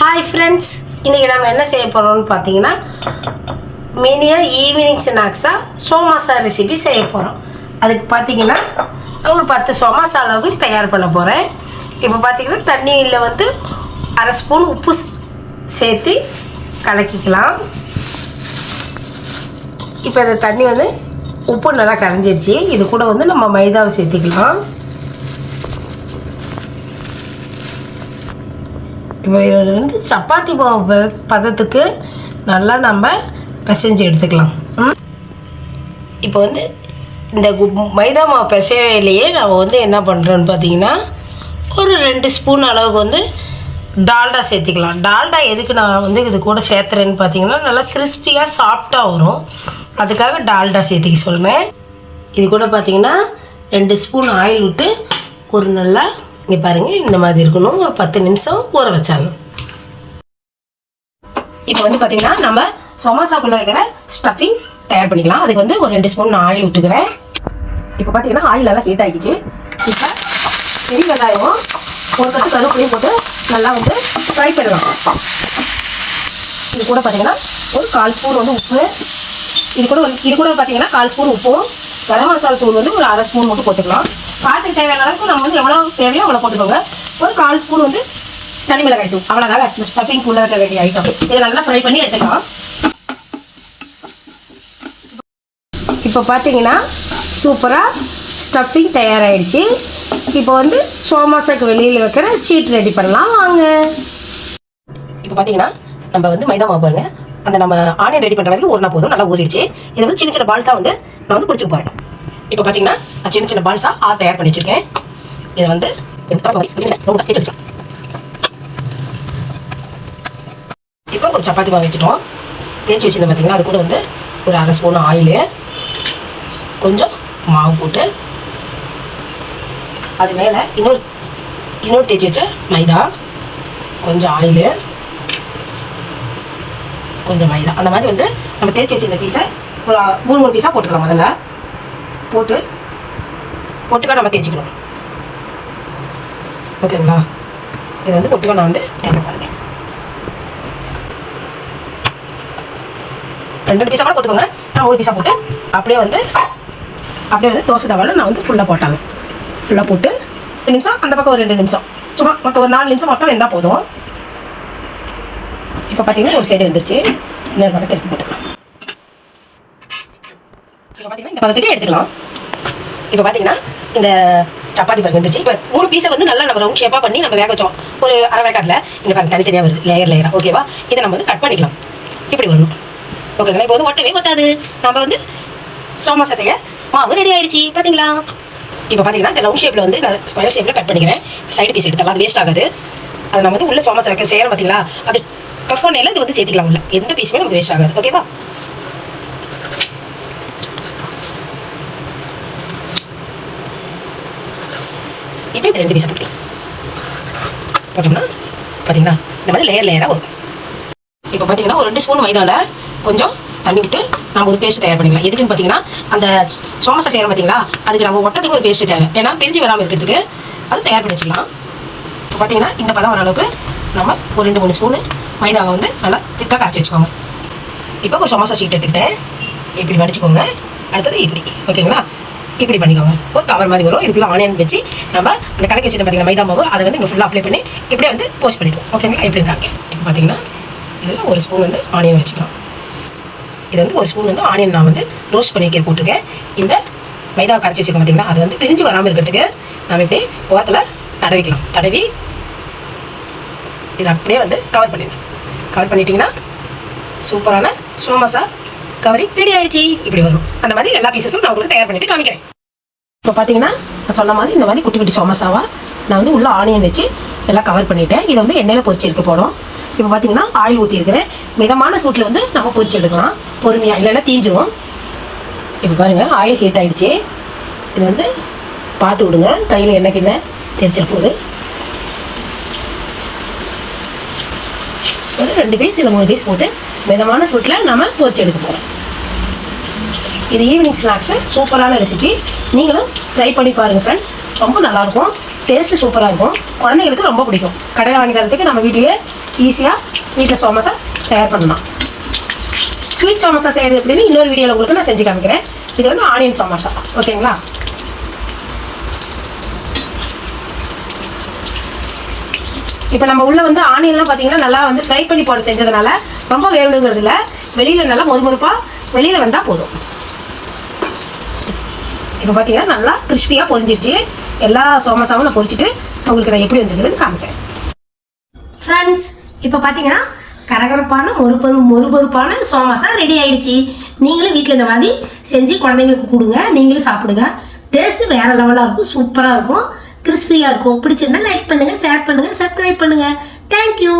Hi friends இன்றைக்கி நம்ம என்ன செய்ய போகிறோம்னு பார்த்தீங்கன்னா மினியாக ஈவினிங் ஸ்நாக்ஸாக சோமாசா ரெசிபி செய்ய போகிறோம் அதுக்கு பார்த்தீங்கன்னா ஒரு பத்து சோமாசா அளவுக்கு தயார் பண்ண போகிறேன் இப்போ பார்த்தீங்கன்னா தண்ணியில் வந்து அரை ஸ்பூன் உப்பு சேர்த்து கலக்கிக்கலாம். இப்போ இந்த தண்ணி வந்து உப்பு நல்லா கரைஞ்சிருச்சு. இது கூட வந்து நம்ம மைதாவை சேர்த்துக்கலாம். இது வந்து சப்பாத்தி மாவு பதத்துக்கு நல்லா நம்ம பிசைஞ்சு எடுத்துக்கலாம். ம்? இப்போ வந்து இந்த கு- மைதா மாவு பிசையிலேயே நம்ம வந்து என்ன பண்ணுறோன்னு பார்த்தீங்கன்னா ஒரு ரெண்டு ஸ்பூன் அளவுக்கு வந்து டால்டா சேர்த்திக்கலாம். டால்டா எதுக்கு நான் வந்து இது கூட சேர்த்துறேன்னு பார்த்தீங்கன்னா நல்லா கிறிஸ்பியாக சாஃப்டாக வரும். அதுக்காக டால்டா சேர்த்திக்க சொல்லுவேன் இது கூட பார்த்தீங்கன்னா ரெண்டு ஸ்பூன் ஆயில் விட்டு ஒரு நல்லா இங்கே பாருங்கள் இந்த மாதிரி இருக்கணும். ஒரு பத்து நிமிஷம் ஊற வச்சாலும். இப்போ வந்து பார்த்தீங்கன்னா நம்ம சமோசாக்குள்ளே வைக்கிற ஸ்டஃபிங் தயார் பண்ணிக்கலாம். அதுக்கு வந்து ஒரு ரெண்டு ஸ்பூன் நான் ஆயில் விட்டுக்கிறேன் இப்போ பார்த்தீங்கன்னா ஆயில் நல்லா ஹீட் ஆகிடுச்சு இப்போ பெரிய வெங்காயம் ஒரு கட்டு கருவேப்பிலையும் போட்டு நல்லா வந்து ஃப்ரை பண்ணலாம். இது கூட பார்த்தீங்கன்னா ஒரு கால் ஸ்பூன் வந்து உப்பு. இது கூட ஒரு- இது கூட பார்த்தீங்கன்னா கால் ஸ்பூன் உப்பும் கரம் மசாலா தூள் வந்து ஒரு அரை ஸ்பூன் மட்டும் போட்டுக்கலாம். பாட்டுக்கு தேவையான அளவுக்கு நம்ம வந்து எவ்வளோ தேவையோ அவ்வளோ போட்டுக்கோங்க. ஒரு கால் ஸ்பூன் வந்து தனி மிளகாய் தூள். அவ்வளோதாங்க ஸ்டஃபிங் உள்ள இருக்க வேண்டிய ஐட்டம் இதை நல்லா ஃப்ரை பண்ணி எடுத்துக்கலாம். இப்போ பார்த்தீங்கன்னா சூப்பராக ஸ்டஃபிங் தயாராகிடுச்சு இப்போ வந்து சோமாசாக்கு வெளியில் வைக்கிற ஷீட் ரெடி பண்ணலாம். வாங்க. இப்போ பார்த்தீங்கன்னா நம்ம வந்து மைதா மாவு பாருங்க. அந்த நம்ம ஆனியன் ரெடி பண்ணுற வரைக்கும் ஊறினா போதும். நல்லா ஊறிடுச்சு. இதை வந்து சின்ன சின்ன பால்ஸாக வந்து நான் வந்து பிடிச்சிக்க போகிறேன் இப்போ பார்த்தீங்கன்னா நான் சின்ன சின்ன பால்ஸாக ஆள் தயார் பண்ணி வச்சிருக்கேன். இதை வந்து தேய்ச்சி இப்போ ஒரு சப்பாத்தி மாவு வச்சுட்டோம். தேய்ச்சி வச்சிருந்தேன் பார்த்தீங்கன்னா அது கூட வந்து ஒரு அரை ஸ்பூன் ஆயிலு கொஞ்சம் மாவு போட்டு அது மேலே இன்னொரு இன்னொரு தேய்ச்சி வச்ச மைதா கொஞ்சம் ஆயிலு கொஞ்சம் மைதா. அந்த மாதிரி வந்து நம்ம தேய்ச்சி வச்சிருந்த பீஸை ஒரு மூணு மூணு பீஸாக போட்டுக்கலாம் முதல்ல. போட்டு ஒட்டுக்கா நம்ம தேய்ச்சிக்கணும். ஓகேங்களா இது வந்து ஒட்டுக்கா நான் வந்து தேங்க பாருங்க ரெண்டு பீஸா கூட போட்டுக்கோங்க. நான் ஒரு பீஸா போட்டு அப்படியே வந்து அப்படியே வந்து தோசை தவாவில் நான் வந்து ஃபுல்லாக போட்டாங்க. ஃபுல்லாக போட்டு ரெண்டு நிமிஷம் அந்த பக்கம் ஒரு ரெண்டு நிமிஷம். சும்மா மொத்தம் ஒரு நாலு நிமிஷம் மட்டும் வெந்தால் போதும். இப்போ பார்த்தீங்கன்னா ஒரு சைடு வந்துருச்சு. இன்னொரு பக்கம் திருப்பி போட்டுக்கலாம். இப்போ பார்த்தீங்கன்னா இந்த பதத்துக்கு எடுத்துக்கலாம். இப்போ பார்த்தீங்கன்னா இந்த சப்பாத்தி பருப்பு வந்துருச்சு. இப்போ மூணு பீஸை வந்து நல்லா நம்ம ரவுண்ட் ஷேப்பாக பண்ணி நம்ம வேக வச்சோம். ஒரு அரை வேக்காட்டில் இங்கே பாருங்க தனித்தனியாக வருது லேயர் லேயராக ஓகேவா இதை நம்ம வந்து கட் பண்ணிக்கலாம். இப்படி வரணும். ஓகேங்களா இப்போ வந்து ஒட்டவே ஒட்டாது. நம்ம வந்து சோமாசத்தைய மாவு ரெடி ஆயிடுச்சு. பார்த்தீங்களா இப்போ பார்த்தீங்கன்னா இந்த ரவுண்ட் ஷேப்பில் வந்து நான் ஸ்கொயர் ஷேப்பில் கட் பண்ணிக்கிறேன். சைடு பீஸ் எடுத்தாலும் அது வேஸ்ட் ஆகாது. அதை நம்ம வந்து உள்ள சோமாசை வைக்க செய்யறோம் பார்த்தீங்களா அது டஃப் இது வந்து சேர்த்துக்கலாம் உள்ள. எந்த பீஸுமே நமக்கு வேஸ்ட் ஆகாது. ஓகேவா இப்போ இந்த ரெண்டு பீஸை போட்டுக்கலாம். போட்டோம்னா பார்த்தீங்களா இந்த மாதிரி லேயர் லேயராக வரும். இப்போ பார்த்தீங்கன்னா ஒரு ரெண்டு ஸ்பூன் மைதாவில் கொஞ்சம் தண்ணி விட்டு நம்ம ஒரு பேஸ்ட் தயார் பண்ணிக்கலாம். எதுக்குன்னு பார்த்தீங்கன்னா அந்த சோமசை செய்கிறோம் பார்த்தீங்களா அதுக்கு நம்ம ஒட்டத்துக்கு ஒரு பேஸ்ட் தேவை. ஏன்னா பிரிஞ்சு வராமல் இருக்கிறதுக்கு அது தயார் பண்ணி வச்சுக்கலாம். இப்போ பார்த்தீங்கன்னா இந்த பதம் வர அளவுக்கு நம்ம ஒரு ரெண்டு மூணு ஸ்பூனு மைதாவை வந்து நல்லா திக்காக காய்ச்சி வச்சுக்கோங்க. இப்போ ஒரு சமோசா ஷீட் எடுத்துக்கிட்டேன் இப்படி மடிச்சுக்கோங்க அடுத்தது இப்படி. ஓகேங்களா? இப்படி பண்ணிக்கோங்க. ஒரு கவர் மாதிரி வரும். இதுக்குள்ள ஆனியன் வச்சு நம்ம அந்த கலக்கி வச்சு பார்த்தீங்கன்னா மைதா மாவு அதை வந்து இங்கே ஃபுல்லாக அப்ளை பண்ணி இப்படியே வந்து போஸ்ட் பண்ணிடுவோம். ஓகேங்களா இப்படி இருக்காங்க? இப்போ பார்த்தீங்கன்னா இதில் ஒரு ஸ்பூன் வந்து ஆனியன் வச்சுக்கலாம். இது வந்து ஒரு ஸ்பூன் வந்து ஆனியன் நான் வந்து ரோஸ்ட் பண்ணி வைக்க போட்டிருக்கேன். இந்த மைதா கரைச்சி வச்சுருக்கோம் பார்த்தீங்கன்னா அது வந்து பிரிஞ்சு வராமல் இருக்கிறதுக்கு நம்ம இப்படி ஓரத்தில் தடவிக்கலாம் தடவி இதை அப்படியே வந்து கவர் பண்ணிடணும் கவர் பண்ணிட்டீங்கன்னா சூப்பரான சோமஸாக கவரி ரெடி ஆயிடுச்சு. இப்படி வரும். அந்த மாதிரி எல்லா பீசஸும் நான் உங்களுக்கு தயார் பண்ணிட்டு காமிக்கிறேன். இப்போ பார்த்தீங்கன்னா நான் சொன்ன மாதிரி இந்த மாதிரி குட்டி குட்டி சோமசாவா நான் வந்து உள்ள ஆனியன் வச்சு எல்லாம் கவர் பண்ணிட்டேன். இதை வந்து எண்ணெயில் பொரிச்சு எடுக்க போகிறோம் இப்போ பார்த்தீங்கன்னா ஆயில் ஊற்றிருக்கிறேன் மிதமான சூட்டில் வந்து நம்ம பொரிச்சு எடுக்கலாம். பொறுமையாக இல்லைன்னா தீஞ்சிரும். இப்போ பாருங்கள் ஆயில் ஹீட் ஆகிடுச்சி இது வந்து பார்த்து விடுங்க. கையில் எண்ணெய் கிண்ண தெரிச்சிட போகுது ஒரு ரெண்டு பீஸ் இல்லை மூணு பீஸ் போட்டு மிதமான சூட்டில் நம்ம பொரிச்சு எடுக்க போகிறோம் இது ஈவினிங் ஸ்நாக்ஸு சூப்பரான ரெசிபி நீங்களும் ட்ரை பண்ணி பாருங்கள் ஃப்ரெண்ட்ஸ் ரொம்ப நல்லாயிருக்கும். டேஸ்ட்டு சூப்பராக இருக்கும். குழந்தைங்களுக்கு ரொம்ப பிடிக்கும். கடையில் வாங்கி தரத்துக்கு நம்ம வீட்டிலேயே ஈஸியாக வீட்டில் சோமஸை தயார் பண்ணலாம். ஸ்வீட் சோமசா செய்கிறது எப்படின்னு இன்னொரு வீடியோவில் உங்களுக்கு நான் செஞ்சு காமிக்கிறேன். இது வந்து ஆனியன் சோமசா. ஓகேங்களா? இப்போ நம்ம உள்ள வந்து ஆனியன்லாம் பார்த்தீங்கன்னா நல்லா வந்து ஃப்ரை பண்ணி போட்டு செஞ்சதுனால ரொம்ப வேகணுங்கிறது இல்லை வெளியில் நல்லா மொறுமொறுப்பாக வெளியில் வந்தால் போதும். இப்போ பார்த்தீங்கன்னா நல்லா கிறிஸ்பியாக பொரிஞ்சிருச்சு. எல்லா சோமசாவும் நான் பொரிச்சிட்டு உங்களுக்கு நான் எப்படி வந்திருக்குதுன்னு காமிக்கிறேன். ஃப்ரெண்ட்ஸ் இப்போ பார்த்தீங்கன்னா கரகரப்பான மொறுபொரு மொறுபொறுப்பான சோமாசா ரெடி ஆகிடுச்சு நீங்களும் வீட்டில் இந்த மாதிரி செஞ்சு குழந்தைங்களுக்கு கொடுங்க. நீங்களும் சாப்பிடுங்க. டேஸ்ட்டு வேறு லெவலாக இருக்கும் சூப்பராக இருக்கும். கிறிஸ்பியாக இருக்கும். பிடிச்சிருந்தா லைக் பண்ணுங்கள் ஷேர் பண்ணுங்கள் சப்ஸ்கிரைப் பண்ணுங்கள் தேங்க்யூ